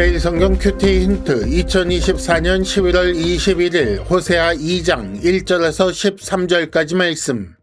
매일 성경 큐티 힌트. 2024년 11월 21일 호세아 2장 1절에서 13절까지 말씀.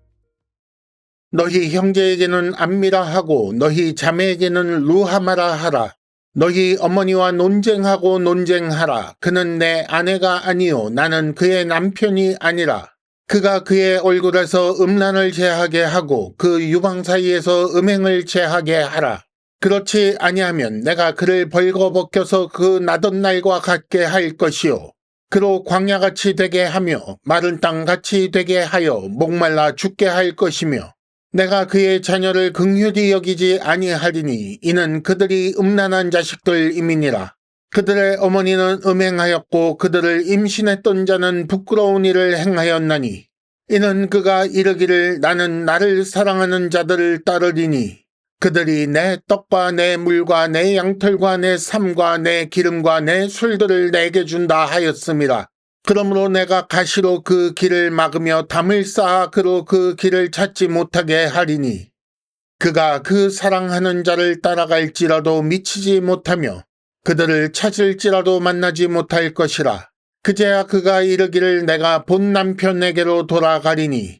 너희 형제에게는 안미라 하고 너희 자매에게는 루하마라 하라. 너희 어머니와 논쟁하고 논쟁하라. 그는 내 아내가 아니요 나는 그의 남편이 아니라. 그가 그의 얼굴에서 음란을 제하게 하고 그 유방 사이에서 음행을 제하게 하라 그렇지 아니하면 내가 그를 벌거벗겨서 그 나던 날과 같게 할 것이요. 그로 광야같이 되게 하며 마른 땅같이 되게 하여 목말라 죽게 할 것이며 내가 그의 자녀를 긍휼히 여기지 아니하리니 이는 그들이 음란한 자식들임이니라. 그들의 어머니는 음행하였고 그들을 임신했던 자는 부끄러운 일을 행하였나니 이는 그가 이르기를 나는 나를 사랑하는 자들을 따르리니 그들이 내 떡과 내 물과 내 양털과 내 삶과 내 기름과 내 술들을 내게 준다 하였습니다. 그러므로 내가 가시로 그 길을 막으며 담을 쌓아 그로 그 길을 찾지 못하게 하리니 그가 그 사랑하는 자를 따라갈지라도 미치지 못하며 그들을 찾을지라도 만나지 못할 것이라. 그제야 그가 이르기를 내가 본 남편에게로 돌아가리니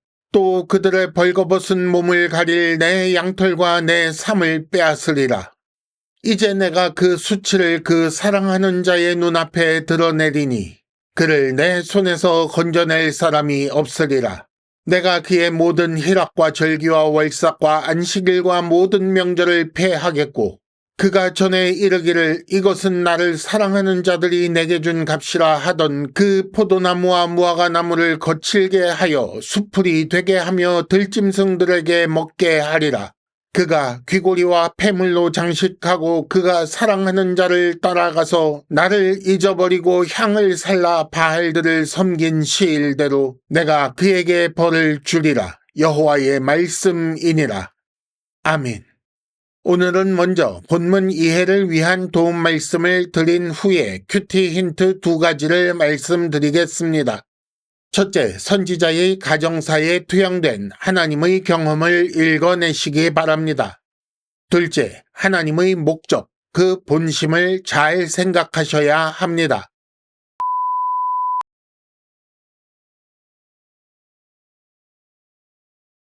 또 그들의 벌거벗은 몸을 가릴 내 양털과 내 삶을 빼앗으리라. 이제 내가 그 수치를 그 사랑하는 자의 눈앞에 드러내리니 그를 내 손에서 건져낼 사람이 없으리라. 내가 그의 모든 희락과 절기와 월삭과 안식일과 모든 명절을 폐하겠고 그가 전에 이르기를 이것은 나를 사랑하는 자들이 내게 준 값이라 하던 그 포도나무와 무화과 나무를 거칠게 하여 수풀이 되게 하며 들짐승들에게 먹게 하리라. 그가 귀고리와 폐물로 장식하고 그가 사랑하는 자를 따라가서 나를 잊어버리고 향을 살라 바알들을 섬긴 시일대로 내가 그에게 벌을 주리라. 여호와의 말씀이니라. 아멘. 오늘은 먼저 본문 이해를 위한 도움 말씀을 드린 후에 큐티 힌트 두 가지를 말씀드리겠습니다. 첫째, 선지자의 가정사에 투영된 하나님의 경험을 읽어내시기 바랍니다. 둘째, 하나님의 목적, 그 본심을 잘 생각하셔야 합니다.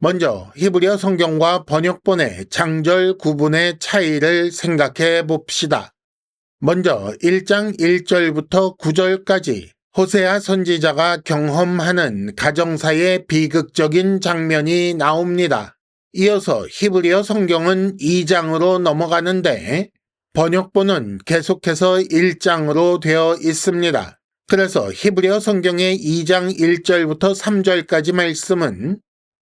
먼저 히브리어 성경과 번역본의 장절 구분의 차이를 생각해 봅시다. 먼저 1장 1절부터 9절까지 호세아 선지자가 경험하는 가정사의 비극적인 장면이 나옵니다. 이어서 히브리어 성경은 2장으로 넘어가는데 번역본은 계속해서 1장으로 되어 있습니다. 그래서 히브리어 성경의 2장 1절부터 3절까지 말씀은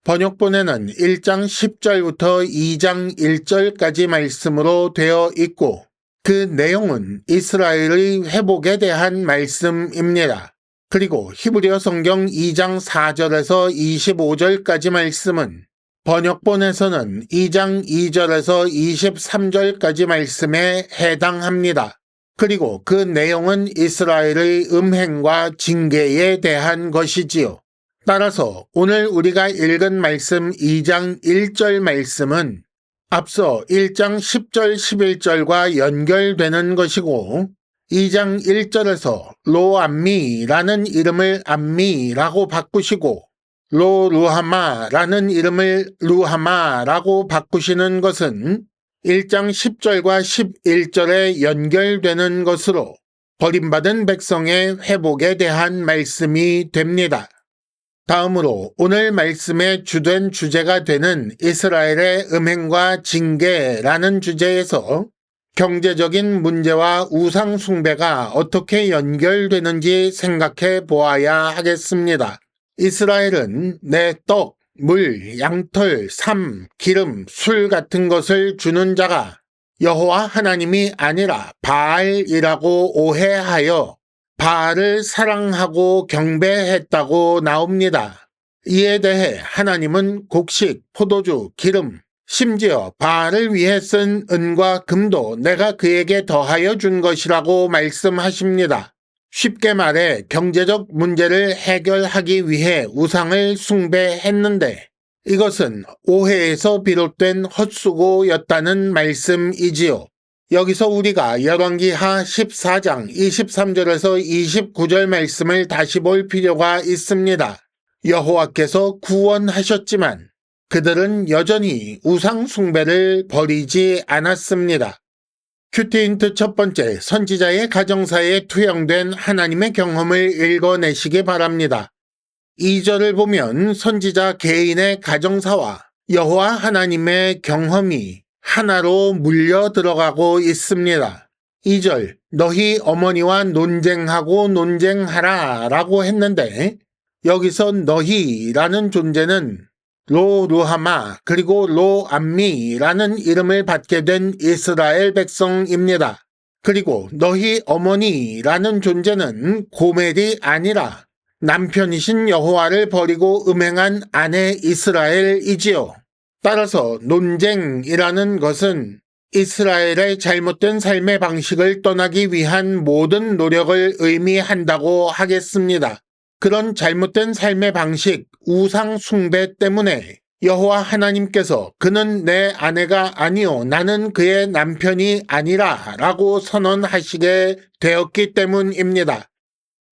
번역본에는 1장 10절부터 2장 1절까지 말씀으로 되어 있고 그 내용은 이스라엘의 회복에 대한 말씀입니다. 그리고 히브리어 성경 2장 4절에서 25절까지 말씀은 번역본에서는 2장 2절에서 23절까지 말씀에 해당합니다. 그리고 그 내용은 이스라엘의 음행과 징계에 대한 것이지요. 따라서 오늘 우리가 읽은 말씀 2장 1절 말씀은 앞서 1장 10절 11절과 연결되는 것이고 2장 1절에서 로암미라는 이름을 암미라고 바꾸시고 로루하마라는 이름을 루하마라고 바꾸시는 것은 1장 10절과 11절에 연결되는 것으로 버림받은 백성의 회복에 대한 말씀이 됩니다. 다음으로 오늘 말씀의 주된 주제가 되는 이스라엘의 음행과 징계라는 주제에서 경제적인 문제와 우상숭배가 어떻게 연결되는지 생각해 보아야 하겠습니다. 이스라엘은 내 떡, 물, 양털, 삶, 기름, 술 같은 것을 주는 자가 여호와 하나님이 아니라 바알이라고 오해하여 바알을 사랑하고 경배했다고 나옵니다. 이에 대해 하나님은 곡식, 포도주, 기름, 심지어 바알을 위해 쓴 은과 금도 내가 그에게 더하여 준 것이라고 말씀하십니다. 쉽게 말해 경제적 문제를 해결하기 위해 우상을 숭배했는데 이것은 오해에서 비롯된 헛수고였다는 말씀이지요. 여기서 우리가 열왕기 하 14장 23절에서 29절 말씀을 다시 볼 필요가 있습니다. 여호와께서 구원하셨지만 그들은 여전히 우상 숭배를 버리지 않았습니다. 큐티 힌트 첫 번째, 선지자의 가정사에 투영된 하나님의 경험을 읽어내시기 바랍니다. 2절을 보면 선지자 개인의 가정사와 여호와 하나님의 경험이 하나로 물려 들어가고 있습니다. 2절, 너희 어머니와 논쟁하고 논쟁하라 라고 했는데 여기서 너희라는 존재는 로 루하마 그리고 로 암미라는 이름을 받게 된 이스라엘 백성입니다. 그리고 너희 어머니라는 존재는 고멜이 아니라 남편이신 여호와를 버리고 음행한 아내 이스라엘이지요. 따라서 논쟁이라는 것은 이스라엘의 잘못된 삶의 방식을 떠나기 위한 모든 노력을 의미한다고 하겠습니다. 그런 잘못된 삶의 방식, 우상 숭배 때문에 여호와 하나님께서 그는 내 아내가 아니요 나는 그의 남편이 아니라 라고 선언하시게 되었기 때문입니다.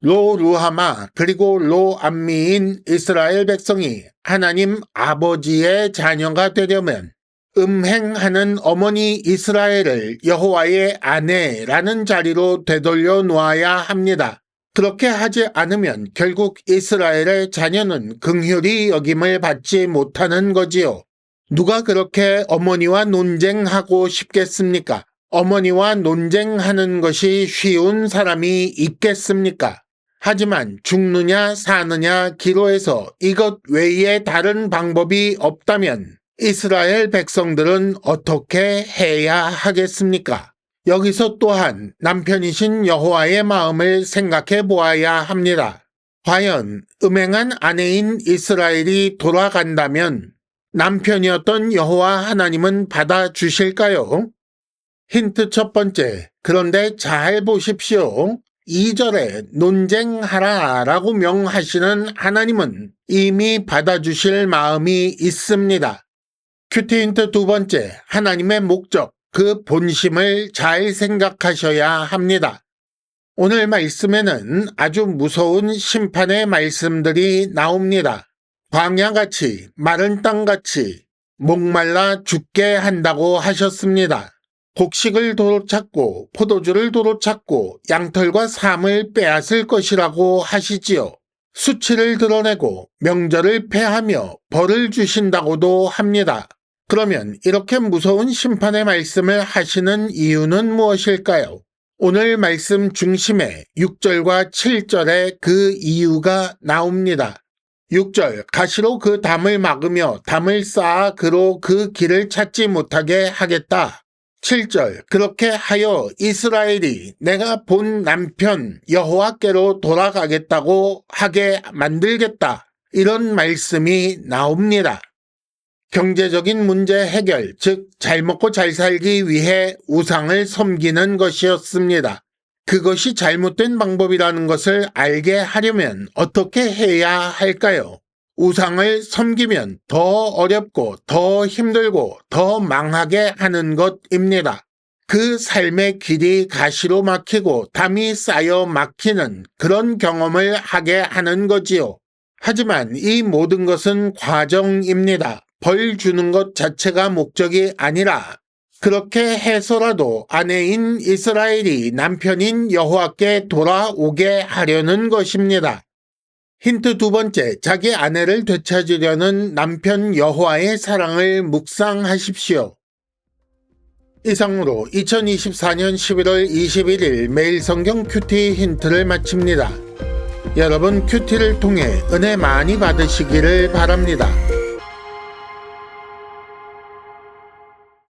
로 루하마 그리고 로 암미인 이스라엘 백성이 하나님 아버지의 자녀가 되려면 음행하는 어머니 이스라엘을 여호와의 아내라는 자리로 되돌려 놓아야 합니다. 그렇게 하지 않으면 결국 이스라엘의 자녀는 긍휼히 여김을 받지 못하는 거지요. 누가 그렇게 어머니와 논쟁하고 싶겠습니까? 어머니와 논쟁하는 것이 쉬운 사람이 있겠습니까? 하지만 죽느냐 사느냐 기로에서 이것 외에 다른 방법이 없다면 이스라엘 백성들은 어떻게 해야 하겠습니까? 여기서 또한 남편이신 여호와의 마음을 생각해 보아야 합니다. 과연 음행한 아내인 이스라엘이 돌아간다면 남편이었던 여호와 하나님은 받아주실까요? 힌트 첫 번째. 그런데 잘 보십시오. 2절에 논쟁하라 라고 명하시는 하나님은 이미 받아주실 마음이 있습니다. 큐티 힌트 두 번째. 하나님의 목적. 그 본심을 잘 생각하셔야 합니다. 오늘 말씀에는 아주 무서운 심판의 말씀들이 나옵니다. 광야같이 마른 땅같이 목말라 죽게 한다고 하셨습니다. 곡식을 도로 찾고 포도주를 도로 찾고 양털과 삶을 빼앗을 것이라고 하시지요. 수치를 드러내고 명절을 폐하며 벌을 주신다고도 합니다. 그러면 이렇게 무서운 심판의 말씀을 하시는 이유는 무엇일까요? 오늘 말씀 중심에 6절과 7절에 그 이유가 나옵니다. 6절 가시로 그 담을 막으며 담을 쌓아 그로 그 길을 찾지 못하게 하겠다. 7절 그렇게 하여 이스라엘이 내가 본 남편 여호와께로 돌아가겠다고 하게 만들겠다. 이런 말씀이 나옵니다. 경제적인 문제 해결, 즉, 잘 먹고 잘 살기 위해 우상을 섬기는 것이었습니다. 그것이 잘못된 방법이라는 것을 알게 하려면 어떻게 해야 할까요? 우상을 섬기면 더 어렵고 더 힘들고 더 망하게 하는 것입니다. 그 삶의 길이 가시로 막히고 담이 쌓여 막히는 그런 경험을 하게 하는 거지요. 하지만 이 모든 것은 과정입니다. 벌 주는 것 자체가 목적이 아니라 그렇게 해서라도 아내인 이스라엘이 남편인 여호와께 돌아오게 하려는 것입니다. 힌트 두 번째, 자기 아내를 되찾으려는 남편 여호와의 사랑을 묵상하십시오. 이상으로 2024년 11월 21일 매일 성경 큐티 힌트를 마칩니다. 여러분 큐티를 통해 은혜 많이 받으시기를 바랍니다.